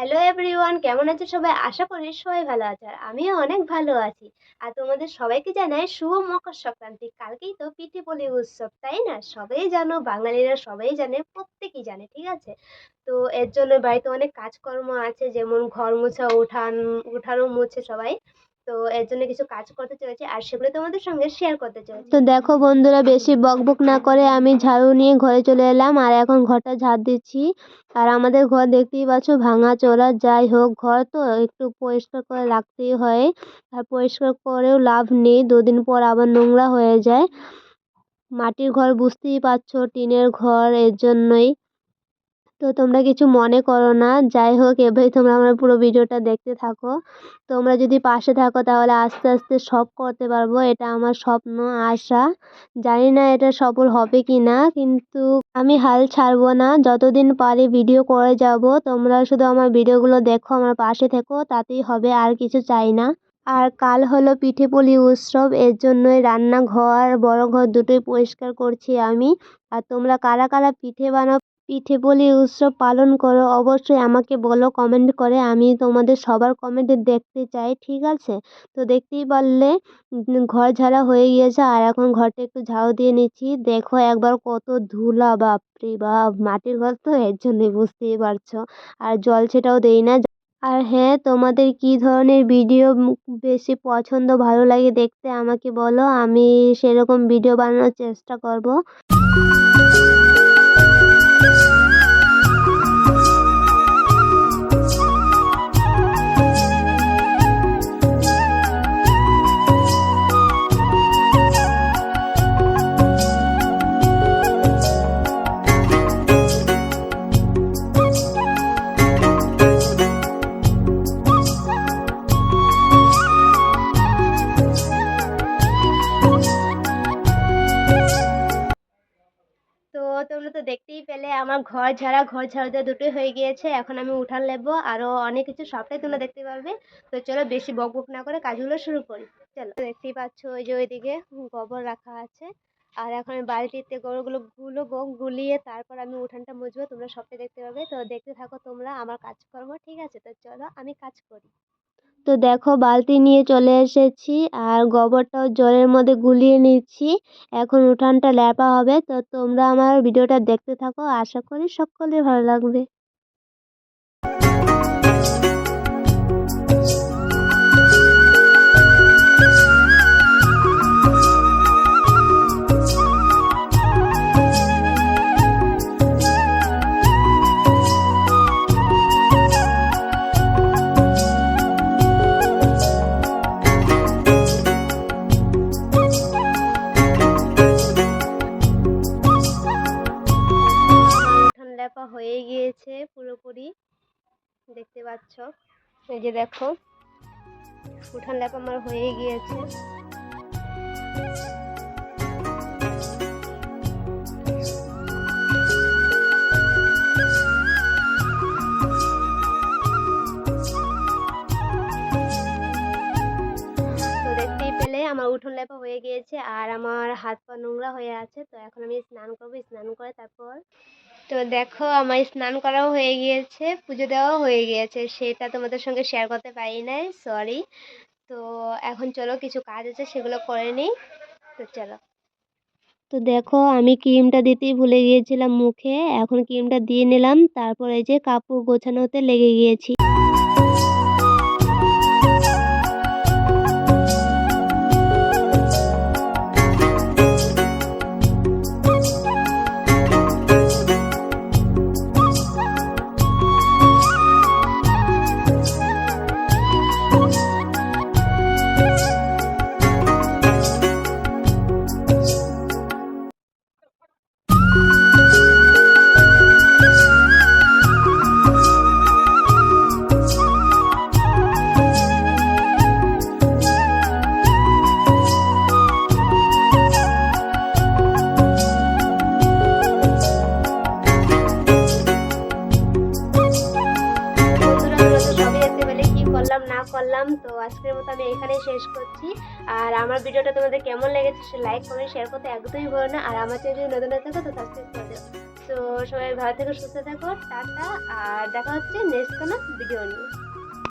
Hello everyone কেমন আছে সবাই? আশা করি সবাই ভালো আছে আর আমিও অনেক ভালো আছি। আর তোমাদের সবাইকে জানাই শুভ মকর সংক্রান্তি। কালকেই তো পিঠে পলি উৎসব, তাই না? সবাই জানো, বাঙালিরা সবাই জানে, প্রত্যেকেই জানে, ঠিক আছে? তো এর জন্য বাড়িতে অনেক কাজকর্ম আছে, যেমন ঘর মোছা, উঠান, উঠানো, মুছে সবাই। তো এর জন্য কিছু কাজ করতে চলেছি আর সেগুলো তোমাদের সঙ্গে শেয়ার করতে চলেছি। তো দেখো বন্ধুরা, বেশি বকবক না করে আমি ঝাড়ু নিয়ে ঘরে চলে এলাম আর এখন ঘরটা ঝাড় দিচ্ছি। আর আমাদের ঘর দেখতেই পাচ্ছ ভাঙা চোরা যাই হোক ঘর তো একটু পরিষ্কার করে রাখতেই হয়। আর পরিষ্কার করেও লাভ নেই, দুদিন পর আবার নোংরা হয়ে যায়। মাটির ঘর বুঝতেই পারছ, টিনের ঘর এর জন্যই। তো তোমরা কিছু মনে করো না। যাই হোক, এভাবেই তোমরা আমার পুরো ভিডিওটা দেখতে থাকো। তোমরা যদি পাশে থাকো, তাহলে আস্তে আস্তে সব করতে পারব। এটা আমার স্বপ্ন, আশা। জানি না এটা সফল হবে কি না কিন্তু আমি হাল ছাড়বো না। যতদিন পারি ভিডিও করে যাব। তোমরা শুধু আমার ভিডিওগুলো দেখো, আমার পাশে থেকো, তাতেই হবে, আর কিছু চাই না। আর কাল হলো পিঠে পুলি উৎসব, এর জন্যই রান্নাঘর বড় ঘর দুটোই পরিষ্কার করছি আমি। আর তোমরা কারা কারা পিঠে বানাও পিঠে পুলি উৎসব পালন করো, অবশ্যই আমাকে বলো কমেন্ট করে। আমি তোমাদের সবার কমেন্টে দেখতে চাই, ঠিক আছে? তো দেখতেই পারলে ঘর ঝাড়া হয়ে গিয়েছে। আর এখন ঘরটা একটু ঝাড়ু দিয়ে নিচ্ছি। দেখো একবার কত ধুলা, বাপরে বাপ! মাটির ঘর তো? এর জন্যই বুঝতেই পারছ। আর জল সেটাও দেই না। আর হ্যাঁ তোমাদের কি ধরনের ভিডিও বেশি পছন্দ, ভালো লাগে দেখতে আমাকে বলো। আমি সেরকম ভিডিও বানানোর চেষ্টা করব। আমার ঘর ঝাড়া ঘর ঝাড়া দেওয়া দুটোই হয়ে গিয়েছে। এখন আমি উঠান নেব আরও অনেক কিছু সবটাই তোমরা দেখতে পারবে। তো চলো বেশি বক বক না করে কাজগুলো শুরু করি। চলো, দেখতেই পাচ্ছ ওই যে ওইদিকে গোবর রাখা আছে। আর এখন আমি বালতিতে গোবরগুলো গুলোবো, গুলিয়ে তারপর আমি উঠানটা মুছবো, তোমরা সবটাই দেখতে পাবে। তো দেখতে থাকো তোমরা আমার কাজকর্ম, ঠিক আছে? তো চলো আমি কাজ করি। তো দেখো বালতি নিয়ে চলে এসেছি আর গোবরটাও জলের মধ্যে গুলিয়ে নিচ্ছি। এখন উঠানটা ল্যাপা হবে। তো তোমরা আমার ভিডিওটা দেখতে থাকো। আশা করি সকলের ভালো লাগবে। আমার হয়ে গিয়েছে পুরোপুরি। দেখতে পাচ্ছ? এই যে দেখো উঠান লেপা আমার হয়ে গিয়েছে। লেপা হয়ে গিয়েছে আর আমার হাত পা নোংরা হয়ে আছে। তো এখন আমি স্নান করব, স্নান করে তারপর তো দেখো আমার স্নান করাও হয়ে গিয়েছে, পুজো দেওয়াও হয়ে গিয়েছে। সেটা তোমাদের সঙ্গে শেয়ার করতে পারি নাই সরি তো এখন চলো কিছু কাজ আছে, সেগুলো করে নিই। তো চলো। তো দেখো আমি ক্রিমটা দিতেই ভুলে গিয়েছিলাম মুখে, এখন ক্রিমটা দিয়ে নিলাম, তারপর এই যে কাপড় গোছানোতে লেগে গিয়েছি। করলাম। তো আজকের মতো আমি এখানে শেষ করছি। আর আমার ভিডিওটা তোমাদের কেমন লেগেছে সে লাইক কমেন্ট শেয়ার করতে একদমই ভুলো না। আর আমার চ্যানেল যদি নতুন থাকো, তো সাবস্ক্রাইব করে দেবো তো সবাই ভালো থেকে, সুস্থ থাকো, টাটা। আর দেখা হচ্ছে নেক্সট কোনো ভিডিও নিয়ে।